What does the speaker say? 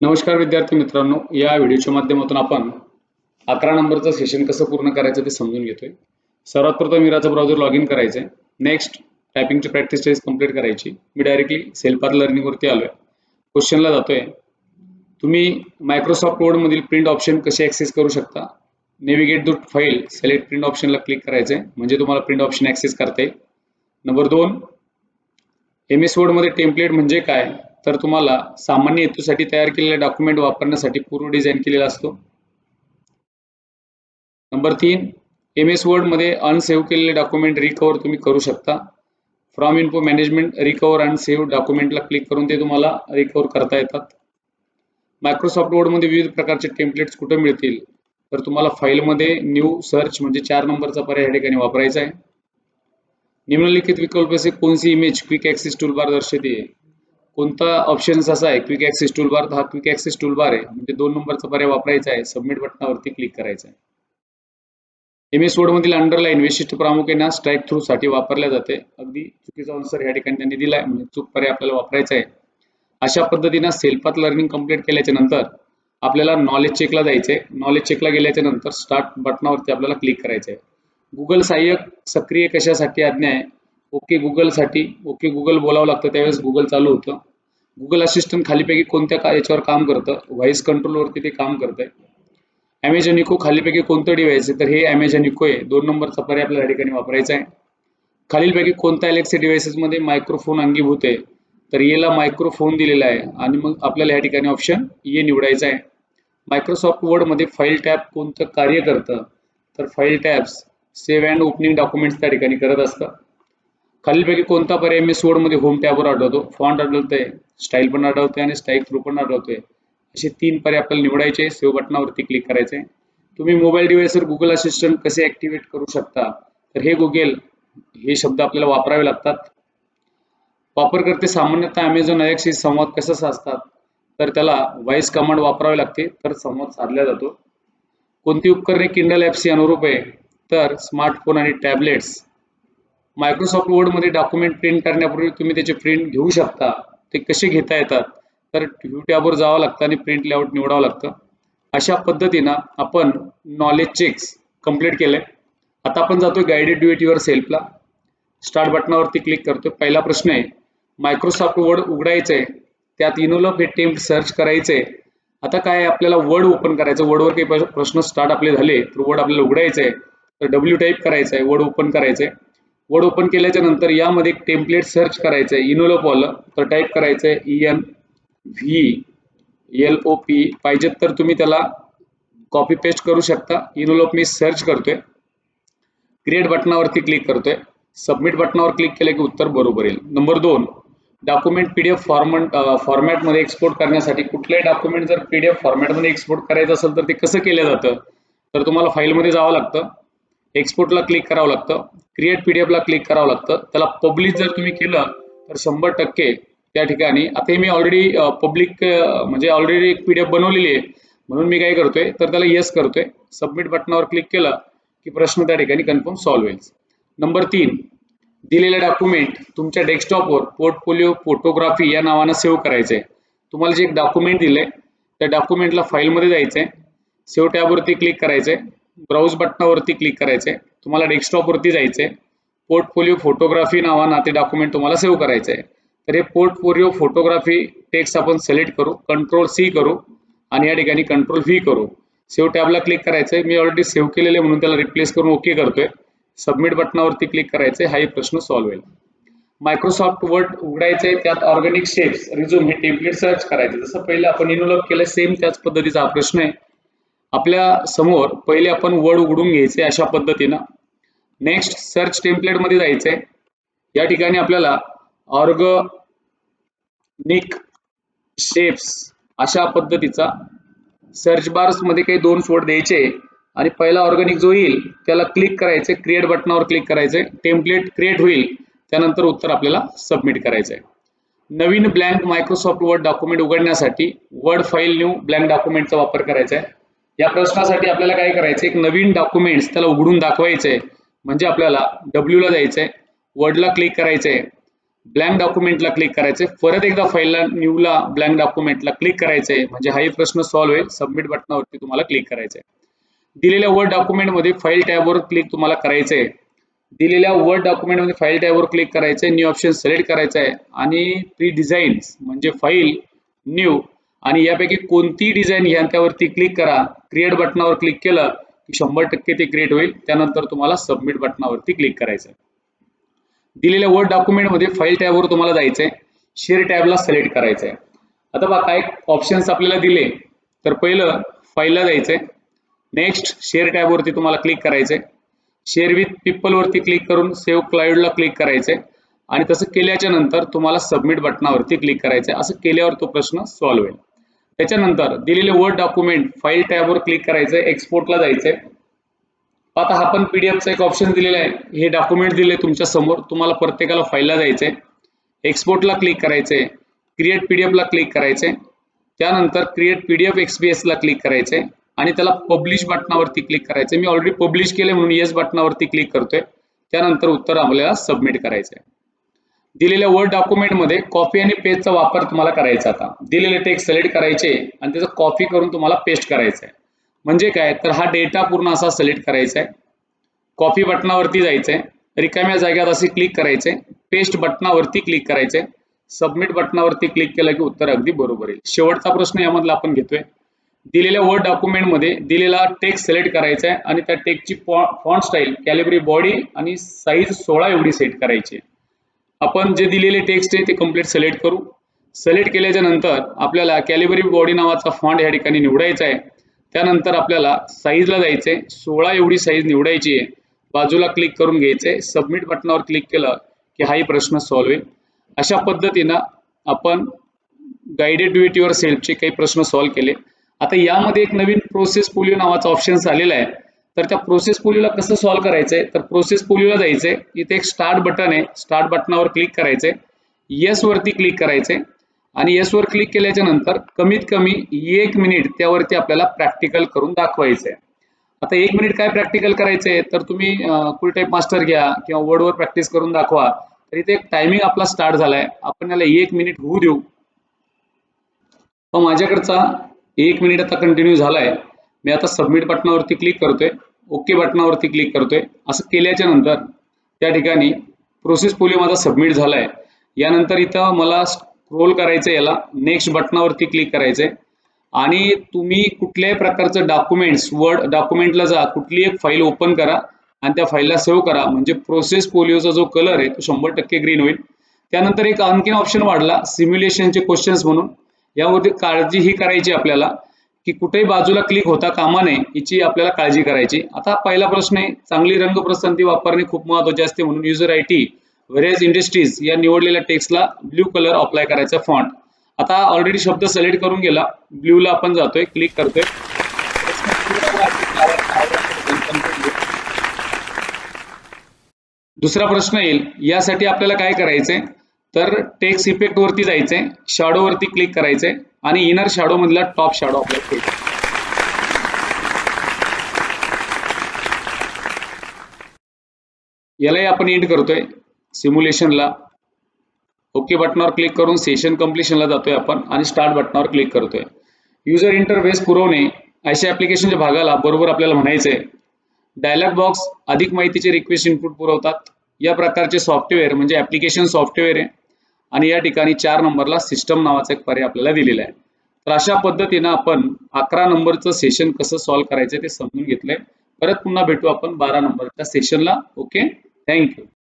नमस्कार विद्यार्थी मित्रांनो या व्हिडिओच्या माध्यमातून आपण अकरा नंबरचं सेशन कसं पूर्ण करायचं ते समजून घेतोय. सर्वात प्रथम विराचा ब्राउझर लॉग इन करायचं आहे नेक्स्ट टायपिंगची प्रॅक्टिस टेस्ट कंप्लीट करायची मी डायरेक्टली सेल्फार लर्निंगवरती आलो आहे क्वेश्चनला जातोय. तुम्ही मायक्रोसॉफ्ट वर्डमधील प्रिंट ऑप्शन कसे ॲक्सेस करू शकता? Navigate the file select print ऑप्शनला click करायचं आहे म्हणजे तुम्हाला प्रिंट ऑप्शन ॲक्सेस करता येईल. नंबर दोन एम एस वर्डमध्ये टेम्पलेट म्हणजे काय? तर तुम्हाला सामान्य हेतूसाठी तयार केलेले डॉक्युमेंट वापरण्यासाठी पूर्व डिझाईन केलेला असतो. नंबर तीन एम एस वर्डमध्ये अनसेव्ह केलेले डॉक्युमेंट रिकवर तुम्ही करू शकता. From info management recover and save डॉक्युमेंटला click करून ते तुम्हाला रिकवर करता येतात. मायक्रोसॉफ्ट वर्डमध्ये विविध प्रकारचे टेम्पलेट्स कुठे मिळतील? तर तुम्हाला फाईलमध्ये न्यू सर्च म्हणजे चार नंबरचा पर्याय या ठिकाणी वापरायचा आहे. निम्नलिखित विकल्प से कोणती इमेज क्विक ॲक्सेस टूलबार दर्शवते. कोणता ऑप्शन असा आहे? क्विक ॲक्सेस टूलबार हा क्विक ॲक्सेस टूलबार आहे. म्हणजे दोन नंबरचा पर्याय वापरायचा आहे. सबमिट बटनावरती क्लिक करायचं आहे. एम एस वर्डमधील अंडरलाईन विशिष्ट प्रामुख्याने स्ट्राईक थ्रू साठी वापरल्या जाते. अगदी चुकीचा आन्सर या ठिकाणी त्यांनी दिलाय. म्हणजे चूक पर्याय आपल्याला वापरायचा आहे. अशा पद्धतीनं सेल्फात लर्निंग कंप्लीट केल्याच्यानंतर आपल्याला नॉलेज चेकला जायचं आहे नॉलेज चेकला गेल्याच्यानंतर स्टार्ट बटनावरती आपल्याला क्लिक करायचं आहे गुगल सहाय्यक सक्रिय कशासाठी आज्ञा आहे? ओके गुगलसाठी ओके गुगल बोलावं लागतं. त्यावेळेस गुगल चालू होतं. गुगल असिस्टंट खालीपैकी कोणत्या का याच्यावर काम करतं? व्हॉइस कंट्रोलवरती ते काम करतंय. ॲमेझॉन इको खालीपैकी कोणतं डिव्हाइस आहे? तर हे ॲमेझॉन इको आहे. दोन नंबरचा पर्याय आपल्याला या ठिकाणी वापरायचा आहे. खालीलपैकी कोणत्या अलेक्सा डिव्हाइसेसमध्ये मायक्रोफोन अंगीभूत आहे? तर येला मायक्रोफोन दिलेला आहे. आणि मग आपल्याला या ठिकाणी ऑप्शन ये e निवडायचा आहे. मायक्रोसॉफ्ट वर्डमध्ये फाईल टॅब कोणतं कार्य करतं? तर file tabs save and opening documents त्या ठिकाणी करत असतं. खालीलपैकी कोणता पर्याय मी सोडमध्ये होम टॅबवर आढळतो? फॉन्ट आढळतोय स्टाईल पण आढळतोय आणि स्टाईल थ्रू पण आढळतोय. असे तीन पर्याय आपल्याला निवडायचे सेव्ह बटनावरती क्लिक करायचे तुम्ही मोबाईल डिव्हाइसवर गुगल असिस्टंट कसे ऍक्टिव्हेट करू शकता? तर हे गुगल हे शब्द आपल्याला वापरावे लागतात. वापरकर्ते सामान्यतः अमेझॉन अलेक्सी संवाद कसा साधतात? तर त्याला व्हॉइस कमांड वापरावे लागते तर संवाद साधला जातो. कोणती उपकरणे किंडल ॲप्सची अनुरूप आहे? तर स्मार्टफोन आणि टॅबलेट्स मायक्रोसॉफ्ट वर्डमध्ये डॉक्युमेंट प्रिंट करण्यापूर्वी तुम्ही त्याचे प्रिंट घेऊ शकता. ते कसे घेता येतात? तर व्ह्यू टॅबवर जावं लागतं आणि प्रिंट लेआउट निवडावं लागतं. अशा पद्धतीनं आपण नॉलेज चेक्स कंप्लीट केले आता आपण जातोय गायडेड डू इट युअर सेल्फला स्टार्ट बटनावरती क्लिक करतोय. पहिला प्रश्न आहे मायक्रोसॉफ्ट वर्ड उघडायचं आहे त्यात इनोलॉफ हे टेम्प सर्च करायचं आहे आता काय आपल्याला वर्ड ओपन करायचं. वर्डवर काही प्रश्न स्टार्ट आपले झाले तर वर्ड आपल्याला उघडायचं आहे तर डब्ल्यू टाईप करायचं आहे वर्ड ओपन करायचं आहे वर्ड ओपन केल्याच्यानंतर यामध्ये एक टेम्पलेट सर्च करायचं आहे इनोलोप तर टाईप करायचं आहे E N V L O P पाहिजेत तर तुम्ही त्याला कॉपी पेस्ट करू शकता. इनोलोप मी सर्च करतोय. क्रिएट बटनावरती क्लिक करतोय. सबमिट बटनावर क्लिक केलं की उत्तर बरोबर येईल. नंबर दोन डॉक्युमेंट पीडीएफ फॉर्मॅट फॉर्मॅटमध्ये एक्सपोर्ट करण्यासाठी कुठल्याही डॉक्युमेंट जर पीडीएफ फॉर्मॅटमध्ये एक्सपोर्ट करायचं असेल तर ते कसं केलं जातं? तर तुम्हाला फाईलमध्ये जावं लागतं. एक्सपोर्टला क्लिक करावं लागतं. क्रिएट पीडीएफला क्लिक करावं लागतं. त्याला पब्लिश जर तुम्ही केलं तर शंभर टक्के त्या ठिकाणी आता हे मी ऑलरेडी पब्लिक म्हणजे ऑलरेडी एक पीडीएफ बनवलेली आहे. म्हणून मी काय करतोय तर त्याला येस करतोय. सबमिट बटनावर क्लिक केलं की प्रश्न त्या ठिकाणी कन्फर्म सॉल्व्ह होईल. नंबर तीन दिलेलं डॉक्युमेंट तुमच्या डेस्कटॉपवर पोर्टफोलिओ फोटोग्राफी या नावानं सेव्ह करायचं आहे. तुम्हाला जे एक डॉक्युमेंट दिले त्या डॉक्युमेंटला फाईलमध्ये जायचं आहे सेव्ह टॅबवरती क्लिक करायचं आहे ब्राउज बटनावरती क्लिक करायचे तुम्हाला डेस्कटॉपवरती जायचे पोर्टफोलिओ फोटोग्राफी नावानं ते डॉक्युमेंट तुम्हाला सेव्ह करायचं आहे तर हे पोर्टफोलिओ फोटोग्राफी टेक्स्ट आपण सिलेक्ट करू कंट्रोल सी करू आणि या ठिकाणी कंट्रोल व्ही करू. सेव्ह टॅबला क्लिक करायचंय. मी ऑलरेडी सेव्ह केलेले म्हणून त्याला रिप्लेस करून ओके करतोय. सबमिट बटनावरती क्लिक करायचंय. हाही प्रश्न सॉल्व्ह होईल. मायक्रोसॉफ्ट वर्ड उघडायचे त्यात ऑर्गॅनिक शेप्स रिझ्यूम हे टेम्पलेट सर्च करायचे. जसं पहिलं आपण इनोलॉग केलं सेम त्याच पद्धतीचा हा प्रश्न आहे. आपल्यासमोर पहिले आपण वर्ड उघडून घ्यायचे अशा पद्धतीनं. नेक्स्ट सर्च टेम्पलेटमध्ये जायचंय. या ठिकाणी आपल्याला ऑर्गनिक शेप्स अशा पद्धतीचा सर्च बार्समध्ये काही दोन सोड द्यायचे आणि पहिला ऑर्गॅनिक जो येईल त्याला क्लिक करायचे क्रिएट बटनावर क्लिक करायचे टेम्पलेट क्रिएट होईल त्यानंतर उत्तर आपल्याला सबमिट करायचं आहे नवीन ब्लँक मायक्रोसॉफ्ट वर्ड डॉक्युमेंट उघडण्यासाठी वर्ड फाईल न्यू ब्लँक डॉक्युमेंटचा वापर करायचा आहे या प्रश्नासाठी आपल्याला काय करायचं एक नवीन डॉक्युमेंट्स त्याला उघडून दाखवायचंय. म्हणजे आपल्याला डब्ल्यू ला जायचंय वर्डला क्लिक करायचंय ब्लँक डॉक्युमेंटला क्लिक करायचे परत एकदा फाईलला न्यूला ब्लँक डॉक्युमेंटला क्लिक करायचंय. म्हणजे हाही प्रश्न सॉल्व्ह होईल सबमिट बटनावरती तुम्हाला क्लिक करायचंय. दिलेल्या वर्ड डॉक्युमेंटमध्ये फाईल टॅबवर क्लिक तुम्हाला करायचंय. दिलेल्या वर्ड डॉक्युमेंटमध्ये फाईल टॅबवर क्लिक करायचंय. न्यू ऑप्शन सिलेक्ट करायचं आहे आणि प्री डिझाईन्स म्हणजे फाईल न्यू आणि यापैकी कोणती डिझाईन घ्या त्यावरती क्लिक करा. क्रिएट बटनावर क्लिक केलं की शंभर टक्के ते क्रिएट होईल. त्यानंतर तुम्हाला सबमिट बटनावरती क्लिक करायचं दिलेल्या वर्ड डॉक्युमेंटमध्ये फाईल टॅबवर तुम्हाला जायचंय. शेअर टॅबला सिलेक्ट करायचंय. आता बघा काय ऑप्शन्स आपल्याला दिले. तर पहिलं फाईलला जायचंय. नेक्स्ट शेअर टॅबवरती तुम्हाला क्लिक करायचंय. शेअर विथ पीपलवरती क्लिक करून सेव्ह क्लाउडला क्लिक करायचंय. आणि तसं केल्याच्यानंतर तुम्हाला सबमिट बटनावरती क्लिक करायचंय. असं केल्यावर तो प्रश्न सॉल्व्ह होईल. त्याच्यानंतर दिलेले वर्ड डॉक्युमेंट फाईल टॅबवर क्लिक करायचं एक्सपोर्टला जायचंय. आता हा पण पीडीएफचा एक ऑप्शन दिलेला आहे. हे डॉक्युमेंट दिले तुमच्यासमोर तुम्हाला प्रत्येकाला फाईलला जायचंय. एक्सपोर्टला क्लिक करायचंय. क्रिएट पीडीएफला क्लिक करायचंय. त्यानंतर क्रिएट पीडीएफ एक्सपीएसला क्लिक करायचंय. आणि त्याला पब्लिश बटनावरती क्लिक करायचंय. मी ऑलरेडी पब्लिश केले म्हणून येस बटनावरती क्लिक करतोय. त्यानंतर उत्तर आपल्याला सबमिट करायचंय. दिलेल्या वर्ड डॉक्युमेंटमध्ये कॉपी आणि पेजचा वापर तुम्हाला करायचा आता. दिलेले टेक्स्ट सिलेक्ट करायचे आणि त्याचं कॉपी करून तुम्हाला पेस्ट करायचं आहे. म्हणजे काय? तर हा डेटा पूर्ण असा सिलेक्ट करायचा आहे. कॉपी बटनावरती जायचं आहे. रिकाम्या जाग्यात असे क्लिक करायचे. पेस्ट बटनावरती क्लिक करायचे. सबमिट बटनावरती क्लिक केलं की उत्तर अगदी बरोबर येईल. शेवटचा प्रश्न यामधला आपण घेतोय. दिलेल्या वर्ड डॉक्युमेंटमध्ये दिलेला टेक्स्ट सिलेक्ट करायचा आहे आणि त्या टेक्स्टची फॉन्ट स्टाईल कॅलिबरी बॉडी आणि साईज सोळा एवढी सेट करायची आपण जे दिलेले टेक्स्ट आहे ते कंप्लीट सिलेक्ट करू. सिलेक्ट केल्याच्यानंतर आपल्याला कॅलिबरी बॉडी नावाचा फॉन्ट या ठिकाणी निवडायचा आहे. त्यानंतर आपल्याला साईजला जायचंय. सोळा एवढी साईज निवडायची आहे. बाजूला क्लिक करून घ्यायचंय. सबमिट बटनावर क्लिक केलं की हाही प्रश्न सॉल्व्ह होईल. अशा पद्धतीनं आपण गायडेड डू इट युअर सेल्फचे काही प्रश्न सॉल्व्ह केले. आता यामध्ये एक नवीन प्रोसेस पोलिओ नावाचा ऑप्शन आलेला आहे. तर त्या प्रोसेस पोलिओला कसं सॉल्व्ह करायचंय? तर प्रोसेस पोलिओला जायचंय. इथे एक स्टार्ट बटन आहे. स्टार्ट बटनावर क्लिक करायचंय. येस वरती क्लिक करायचंय. आणि येस वर क्लिक केल्याच्यानंतर कमीत कमी एक मिनिट त्यावरती आपल्याला प्रॅक्टिकल करून दाखवायचंय. आता एक मिनिट काय प्रॅक्टिकल करायचंय? तर तुम्ही कुल टाईप मास्टर घ्या किंवा वर्डवर प्रॅक्टिस करून दाखवा. तर इथे एक टायमिंग आपला स्टार्ट झालाय. आपण याला एक मिनिट होऊ देऊ. हो, माझ्याकडचा एक मिनिट आता कंटिन्यू झालाय. मी आता सबमिट बटनावरती क्लिक करतोय. ओके बटनावरती क्लिक करतोय. असं केल्याच्यानंतर त्या ठिकाणी प्रोसेस पोलिओ माझा सबमिट झालाय. यानंतर इथं मला स्क्रोल करायचं याला. नेक्स्ट बटनावरती क्लिक करायचंय. आणि तुम्ही कुठल्याही प्रकारचं डॉक्युमेंट्स वर्ड डॉक्युमेंटला जा. कुठली एक फाईल ओपन करा आणि त्या फाईलला सेव्ह करा. म्हणजे प्रोसेस पोलिओचा जो कलर आहे तो शंभर टक्के ग्रीन होईल. त्यानंतर एक आणखीन ऑप्शन वाढला. सिम्युलेशनचे क्वेश्चन्स म्हणून. यावरती काळजी ही करायची आपल्याला. की कुठेही बाजूला क्लिक होता कामा नये याची आपल्याला काळजी करायची. आता पहिला प्रश्न आहे चांगली रंग प्रसंती वापरणे खूप महत्त्वाचे असते म्हणून युजर आय टी व्हेरेज इंडस्ट्रीज या निवडलेल्या टेक्स्टला ब्ल्यू कलर अप्लाय करायचा फॉन्ट आता ऑलरेडी शब्द सिलेक्ट करून गेला ब्ल्यूला आपण जातोय क्लिक करतोय. दुसरा प्रश्न येईल यासाठी आपल्याला काय करायचंय? तर टेक्स्ट इफेक्ट वरती जायचंय शॅडो वरती क्लिक करायचंय. आणि इनर शॅडो मधला टॉप शॅडो आपल्याला यालाही आपण एंड करतोय सिम्युलेशनला ओके बटनावर क्लिक करून सेशन कम्प्लिशनला जातोय आपण आणि स्टार्ट बटनावर क्लिक करतोय. युजर इंटरफेस पुरवणे अशा ऍप्लिकेशनच्या भागाला बरोबर आपल्याला म्हणायचंय. डायलॉग बॉक्स अधिक माहितीचे रिक्वेस्ट इनपुट पुरवतात. या प्रकारचे सॉफ्टवेअर म्हणजे ऍप्लिकेशन सॉफ्टवेअर आहे. आणि या ठिकाणी चार नंबरला सिस्टम नावाचा एक पर्याय आपल्याला दिलेला आहे. तर अशा पद्धतीनं आपण अकरा नंबरचं सेशन कसं सॉल्व्ह करायचं ते समजून घेतलंय. परत पुन्हा भेटू आपण बारा नंबरच्या सेशनला ओके थँक्यू